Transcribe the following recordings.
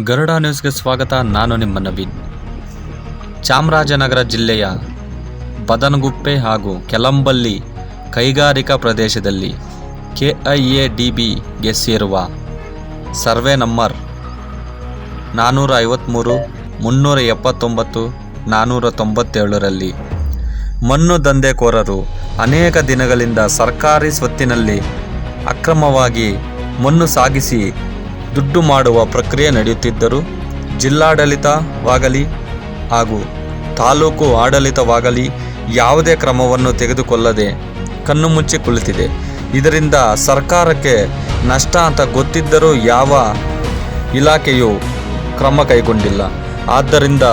ಗರುಡ ನ್ಯೂಸ್ಗೆ ಸ್ವಾಗತ. ನಾನು ನಿಮ್ಮ ನವೀನ್. ಚಾಮರಾಜನಗರ ಜಿಲ್ಲೆಯ ಬದನಗುಪ್ಪೆ ಹಾಗೂ ಕೆಲಂಬಲ್ಲಿ ಕೈಗಾರಿಕಾ ಪ್ರದೇಶದಲ್ಲಿ ಕೆಐಎ ಡಿ ಬಿಗೆ ಸೇರುವ ಸರ್ವೆ ನಂಬರ್ ನಾನ್ನೂರ ಐವತ್ತ್ಮೂರು ಮುನ್ನೂರ ಎಪ್ಪತ್ತೊಂಬತ್ತು ನಾನ್ನೂರ ತೊಂಬತ್ತೇಳರಲ್ಲಿ ಮಣ್ಣು ದಂಧೆಕೋರರು ಅನೇಕ ದಿನಗಳಿಂದ ಸರ್ಕಾರಿ ಸ್ವತ್ತಿನಲ್ಲಿ ಅಕ್ರಮವಾಗಿ ಮಣ್ಣು ಸಾಗಿಸಿ ದುಡ್ಡು ಮಾಡುವ ಪ್ರಕ್ರಿಯೆ ನಡೆಯುತ್ತಿದ್ದರೂ ಜಿಲ್ಲಾಡಳಿತವಾಗಲಿ ಹಾಗೂ ತಾಲೂಕು ಆಡಳಿತವಾಗಲಿ ಯಾವುದೇ ಕ್ರಮವನ್ನು ತೆಗೆದುಕೊಳ್ಳದೆ ಕಣ್ಣು ಮುಚ್ಚಿ ಕುಳಿತಿದೆ. ಇದರಿಂದ ಸರ್ಕಾರಕ್ಕೆ ನಷ್ಟ ಅಂತ ಗೊತ್ತಿದ್ದರೂ ಯಾವ ಇಲಾಖೆಯು ಕ್ರಮ ಕೈಗೊಂಡಿಲ್ಲ. ಆದ್ದರಿಂದ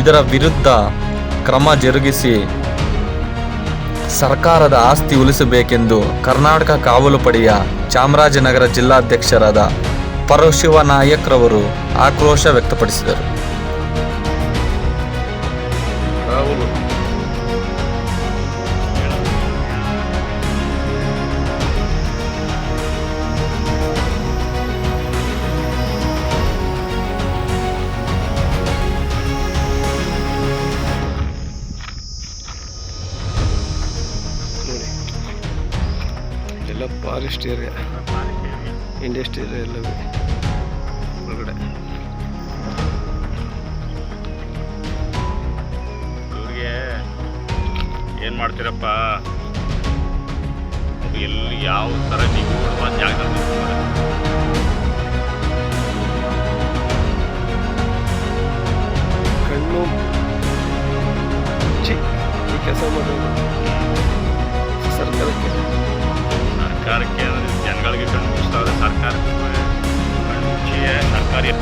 ಇದರ ವಿರುದ್ಧ ಕ್ರಮ ಜರುಗಿಸಿ ಸರ್ಕಾರದ ಆಸ್ತಿ ಉಳಿಸಬೇಕೆಂದು ಕರ್ನಾಟಕ ಕಾವಲು ಪಡೆಯ ಚಾಮರಾಜನಗರ ಜಿಲ್ಲಾಧ್ಯಕ್ಷರಾದ ಪರಶಿವ ನಾಯಕ್ರವರು ಆಕ್ರೋಶ ವ್ಯಕ್ತಪಡಿಸಿದರು. ಎಲ್ಲ ಫಾರೆಸ್ಟ್ ಏರಿಯಾ ಇಂಡಸ್ಟ್ರಿಯಲ್ ಎಲ್ಲವೇ ಒಳಗಡೆ. ಇವ್ರಿಗೆ ಏನು ಮಾಡ್ತೀರಪ್ಪ? ಎಲ್ಲಿ ಯಾವ ಥರ ನಿಗೂಢವಾದ ಜಾಗದಲ್ಲಿ. ಕಣ್ಣು ಚಿ ಈ ಕೆಲಸ ಮಾಡೋದು ಸರ್ಕಾರಕ್ಕೆ. ಸರ್ಕಾರಕ್ಕೆ ಜನಗಳಿಗೆ ಕಣ್ಣು ಮುಚ್ತಾವ್ರೆ ಸರ್ಕಾರಕ್ಕೆ ಕಣ್ಣು ಮುಚ್ಚಿಯೇ ಸರ್ಕಾರಿ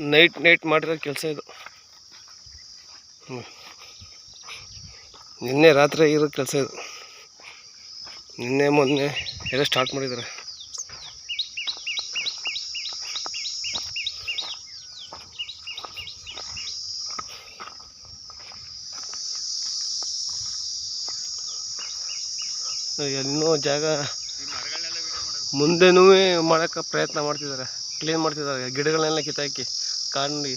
ನೈಟ್ ನೈಟ್ ಮಾಡಿರೋ ಕೆಲಸ ಇದು. ನಿನ್ನೆ ರಾತ್ರಿ ಇರೋ ಕೆಲಸ ಇದು. ನಿನ್ನೆ ಮೊನ್ನೆ ಎಲ್ಲ ಸ್ಟಾರ್ಟ್ ಮಾಡಿದ್ದಾರೆ. ಇನ್ನೂ ಜಾಗ ಮುಂದೆನೂ ಮಾಡೋಕ್ಕೆ ಪ್ರಯತ್ನ ಮಾಡ್ತಿದ್ದಾರೆ. ಕ್ಲೀನ್ ಮಾಡ್ತಿದ್ದಾರೆ. ಗಿಡಗಳನ್ನೆಲ್ಲ ಕಿತ್ತಾಕಿ. ಕಾಡಿ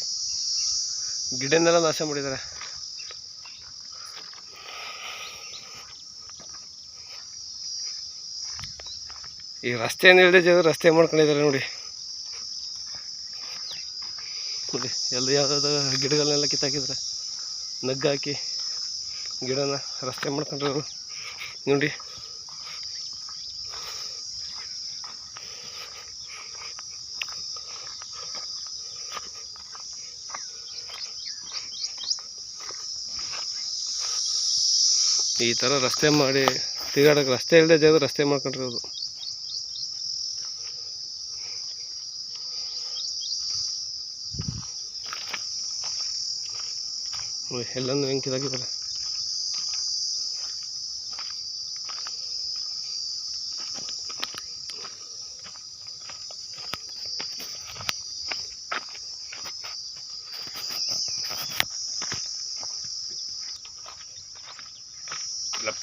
ಗಿಡನೆಲ್ಲ ನಾಶ ಮಾಡಿದ್ದಾರೆ. ಈ ರಸ್ತೆ ಏನು ಹೇಳಿದೆ ಜನರು ರಸ್ತೆ ಮಾಡ್ಕೊಂಡಿದ್ದಾರೆ ನೋಡಿ. ನೋಡಿ ಎಲ್ಲ ಯಾವುದಾದ ಗಿಡಗಳನ್ನೆಲ್ಲ ಕಿತ್ತಾಕಿದ್ರೆ ನಗ್ಗಾಕಿ ಗಿಡನ ರಸ್ತೆ ಮಾಡ್ಕೊಂಡ್ರು ನೋಡಿ. ಈ ಥರ ರಸ್ತೆ ಮಾಡಿ ತಿರ್ಗಾಡೋಕೆ ರಸ್ತೆ ಇಲ್ಲದೆ ಜಾಗ ರಸ್ತೆ ಮಾಡ್ಕೊಂಡಿರೋದು. ಎಲ್ಲನೂ ಹೆಂಗೆ ಕಿದಾಕಿದ್ದಾರೆ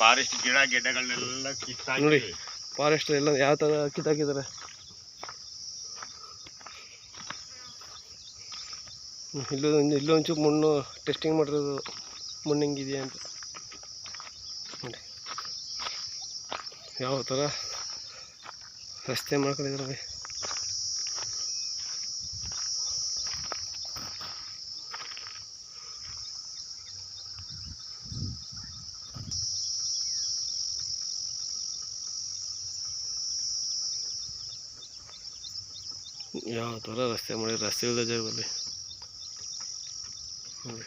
ಫಾರೆಸ್ಟ್ ಗಿಡ ಗಿಡಗಳನ್ನೆಲ್ಲ ಕಿತ್ತಾಕಿ ನೋಡಿ. ಫಾರೆಸ್ಟ್ ಎಲ್ಲ ಯಾವ ಥರ ಕಿತ್ತಾಕಿದ್ದಾರೆ ಇಲ್ಲೊಂದು ಇಲ್ಲೊಂಚು ಮಣ್ಣು ಟೆಸ್ಟಿಂಗ್ ಮಾಡಿರೋದು ಮಣ್ಣು ಹೆಂಗಿದೆಯಾ ಅಂತ ನೋಡಿ, ಯಾವ ಥರ ರಸ್ತೆ ಮಾಡ್ಕೊಂಡಿದ್ದಾರೆ ಯಾವ ಥರ ರಸ್ತೆ ಮಾಡಿ ರಸ್ತೆ ಇಲ್ಲದ ಜಾಗದಲ್ಲಿ ನೋಡಿ